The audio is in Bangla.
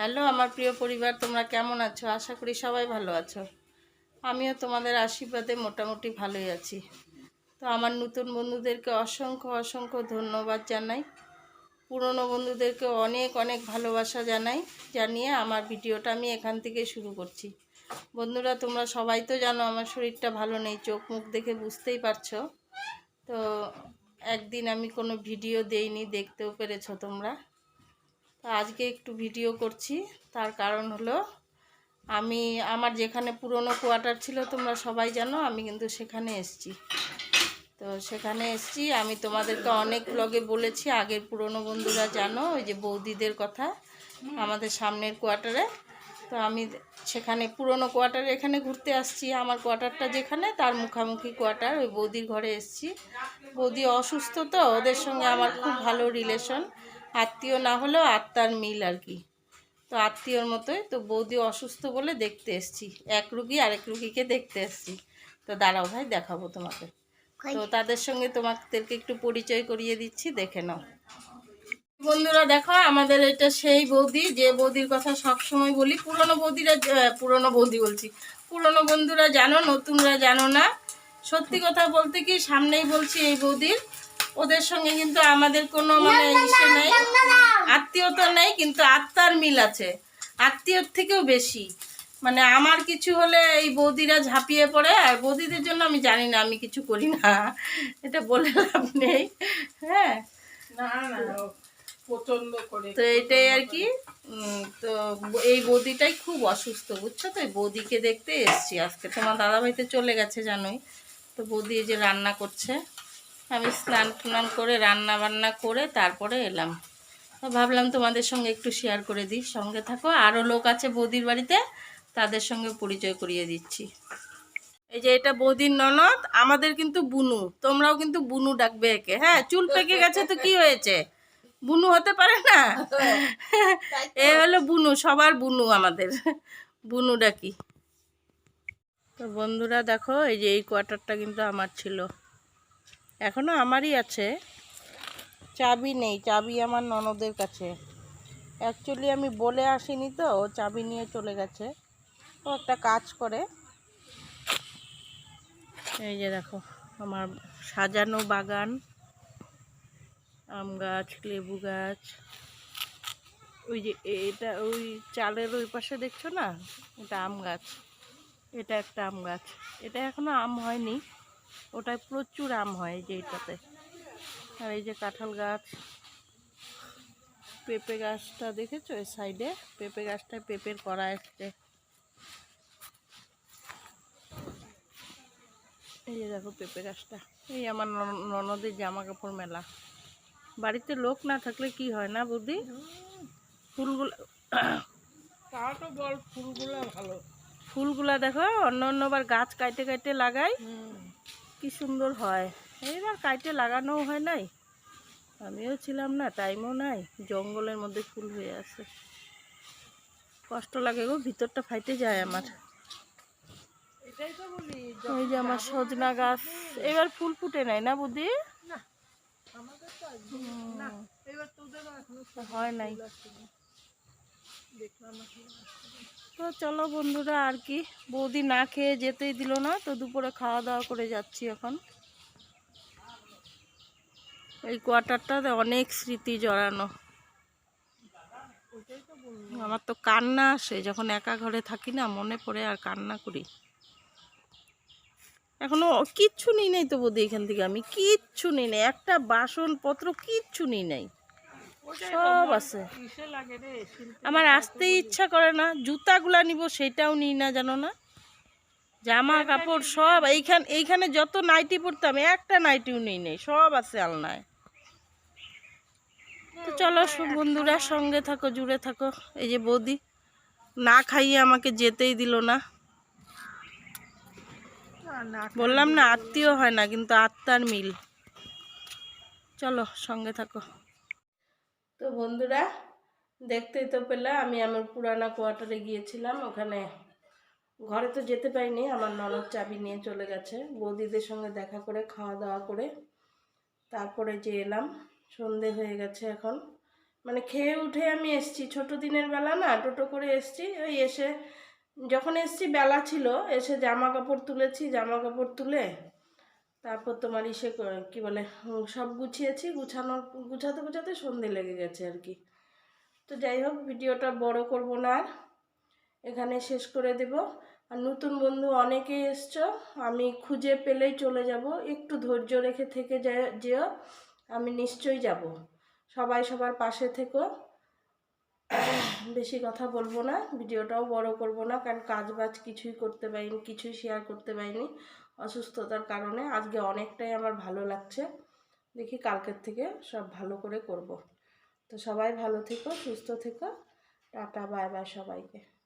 হ্যালো, আমার প্রিয় পরিবার, তোমরা কেমন আছো? আশা করি সবাই ভালো আছো। আমিও তোমাদের আশীর্বাদে মোটামুটি ভালোই আছি। তো আমার নতুন বন্ধুদেরকে অসংখ্য অসংখ্য ধন্যবাদ জানাই। পুরনো বন্ধুদেরকে অনেক অনেক ভালোবাসা জানাই, জানিয়ে আমার ভিডিওটা আমি এখান থেকে শুরু করছি। বন্ধুরা, তোমরা সবাই তো জানো, আমার শরীরটা ভালো নেই, চোখ মুখ দেখে বুঝতেই পারছ। তো একদিন আমি কোনো ভিডিও দেইনি, দেখতেও পেরেছ তোমরা। তো আজকে একটু ভিডিও করছি। তার কারণ হলো, আমি, আমার যেখানে পুরনো কোয়ার্টার ছিল, তোমরা সবাই জানো, আমি কিন্তু সেখানে এসছি। তো সেখানে এসছি। আমি তোমাদেরকে অনেক ব্লগে বলেছি, আগের পুরনো বন্ধুরা জানো, ওই যে বৌদিদের কথা, আমাদের সামনের কোয়ার্টারে তো আমি সেখানে পুরনো কোয়ার্টারে এখানে ঘুরতে আসছি। আমার কোয়ার্টারটা যেখানে, তার মুখামুখি কোয়ার্টার ওই বৌদির ঘরে এসছি। বৌদি অসুস্থ তো, ওদের সঙ্গে আমার খুব ভালো রিলেশন আত্মীয় না হলেও আত্মার মিল আর কি। তো আত্মীয়র মতোই তো বৌদি অসুস্থ বলে দেখতে এসছি। এক রুগী আরেক রুগীকে দেখতে এসছি। তো দাঁড়াও ভাই দেখাবো তোমাকে। তো তাদের সঙ্গে তোমাদেরকে একটু পরিচয় করিয়ে দিচ্ছি দেখে নাও। বন্ধুরা দেখো আমাদের এটা সেই বৌদি যে বৌদির কথা সব সময় বলি। পুরনো বৌদিরা পুরনো বৌদি বলছি। পুরনো বন্ধুরা জানো নতুনরা জানো না। সত্যি কথা বলতে কি সামনেই বলছি এই বৌদির। ওদের সঙ্গে কিন্তু আমাদের কোনো মানে ইসে নেই। আত্মীয়তা নেই কিন্তু আত্মার মিল আছে। আত্মীয়র থেকেও বেশি। মানে আমার কিছু হলে এই বৌদিরা ঝাঁপিয়ে পড়ে আর বৌদিদের জন্য আমি জানি না আমি কিছু করি না। এটা বলে লাভ নেই। হ্যাঁ। না না প্রচণ্ড করে তো এটাই আর কি। তো এই বৌদিটাই খুব অসুস্থ বুঝছ? তো এই বৌদিকে দেখতে এসছি আজকে। তোমার দাদাভাইতে চলে গেছে জানোই। তো বৌদি এই যে রান্না করছে। আমি স্নান টান করে রান্না বান্না করে তারপরে এলাম। ভাবলাম তোমাদের সঙ্গে একটু শেয়ার করে দিই। সঙ্গে থাকো আরও লোক আছে বৌদির বাড়িতে, তাদের সঙ্গে পরিচয় করিয়ে দিচ্ছি। এই যে এটা বৌদির ননদ, আমাদের কিন্তু বুনু। তোমরাও কিন্তু বুনু ডাকবে একে হ্যাঁ? চুল পেকে গেছে তো কি হয়েছে? বুনু হতে পারে না? এ হলো বুনু, সবার বুনু আমাদের। বুনু ডাকি। তো বন্ধুরা দেখো, এই যে এই কোয়ার্টারটা কিন্তু আমার ছিল। এখনও আমারই আছে। চাবি নেই, চাবি আমার ননদের কাছে। অ্যাকচুয়ালি আমি বলে আসিনি তো, ও চাবি নিয়ে চলে গেছে। ও একটা কাজ করে। এই যে দেখো, আমার সাজানো বাগান। আম গাছ, লেবু গাছ। ওই যে এটা, ওই চালের ওই পাশে দেখছ না? এটা আম গাছ। এটা একটা আম গাছ। এটা এখনও আম হয়নি। ওটায় প্রচুর আম হয় যে এটাতে। আর এই যে কাঁঠাল গাছ পেঁপে গাছটা দেখেছ এই সাইডে? পেঁপে গাছটায় পেঁপের করা এসছে। এই যে দেখো পেঁপে গাছটা। এই আমার নন- ননদের জামা কাপড় মেলা। বাড়িতে লোক না থাকলে কি হয় না বুদ্ধি? ফুলগুলো তাও তো বল ফুলগুলো ভালো। ফুলগুলা দেখো অন্য অন্যবার গাছ কাইটে কাইটে লাগাই। কি সুন্দর হয়। এইবার কাইটে লাগানোও হয় নাই। আমিও ছিলাম না টাইমও নাই জঙ্গলের মধ্যে ফুল হয়ে আছে। কষ্ট লাগে গো ভিতরটা ফাইতে যায় আমার। ওই যে আমার সজনা গাছ। এবার ফুল ফুটে নাই না এখনও হয় নাই। তো চলো বন্ধুরা আর কি বৌদি না খেয়ে যেতেই দিল না তো দুপুরে খাওয়া দাওয়া করে যাচ্ছি এখন। এই কোয়ার্টারটাতে অনেক স্মৃতি জড়ানো। আমার তো কান্না আসে, যখন একা ঘরে থাকি না, মনে পড়ে আর কান্না করি। এখনও কিচ্ছু নিই নাই তো বৌদি এখান থেকে আমি, কিচ্ছু নিই নাই, একটা বাসনপত্র কিচ্ছু নিই নাই। সব আছে। আমার আসতেই ইচ্ছা করে না, জুতাগুলা নিব সেটাও নিই না, জানো না? জামা কাপড় সব, এইখান, এইখানে যত নাইটি পরতাম, একটা নাইটিও নেই নেই, সব আছে আলনায়। তো চলো বন্ধুরা সঙ্গে থাকো, জুড়ে থাকো। এই যে বৌদি, না খাইয়ে আমাকে যেতেই দিল না। বললাম না, আত্মীয় হয় না, কিন্তু আত্মার মিল। চলো সঙ্গে থাকো। তো বন্ধুরা, দেখতেই তো পেলে, আমি আমার পুরানা কোয়ার্টারে গিয়েছিলাম। ওখানে ঘরে তো যেতে পারিনি, আমার ননদ চাবি নিয়ে চলে গেছে। বৌদিদের সঙ্গে দেখা করে, খাওয়া দাওয়া করে, তারপরে যে এলাম। সন্ধে হয়ে গেছে এখন। মানে খেয়ে উঠে আমি এসছি। ছোট দিনের বেলা না টোটো করে এসছি। ওই এসে যখন এসছি বেলা ছিল, এসে জামা কাপড় তুলেছি, জামা কাপড় তুলে তারপর তোমার ইসে কি বলে সব গুছিয়েছি। গুছানো, গুছাতে গুছাতে সন্ধে লেগে গেছে আর কি। তো যাই হোক, ভিডিওটা বড় করব না আর। এখানে শেষ করে দেব। আর নতুন বন্ধু অনেকেই এসছো, আমি খুঁজে পেলেই চলে যাব। একটু ধৈর্য রেখে থেকে যেও। আমি নিশ্চয়ই যাব। সবাই সবার পাশে থেকো। বেশি কথা বলব না, ভিডিওটাও বড় করব না, কারণ কাজ বাজ কিছুই করতে পারিনি, কিছুই শেয়ার করতে পারিনি অসুস্থতার কারণে। আজকে অনেকটাই আমার ভালো লাগছে। দেখি কালকের থেকে সব ভালো করে করব। তো সবাই ভালো থেকো, সুস্থ থেকো। টাটা, বাই বাই সবাইকে।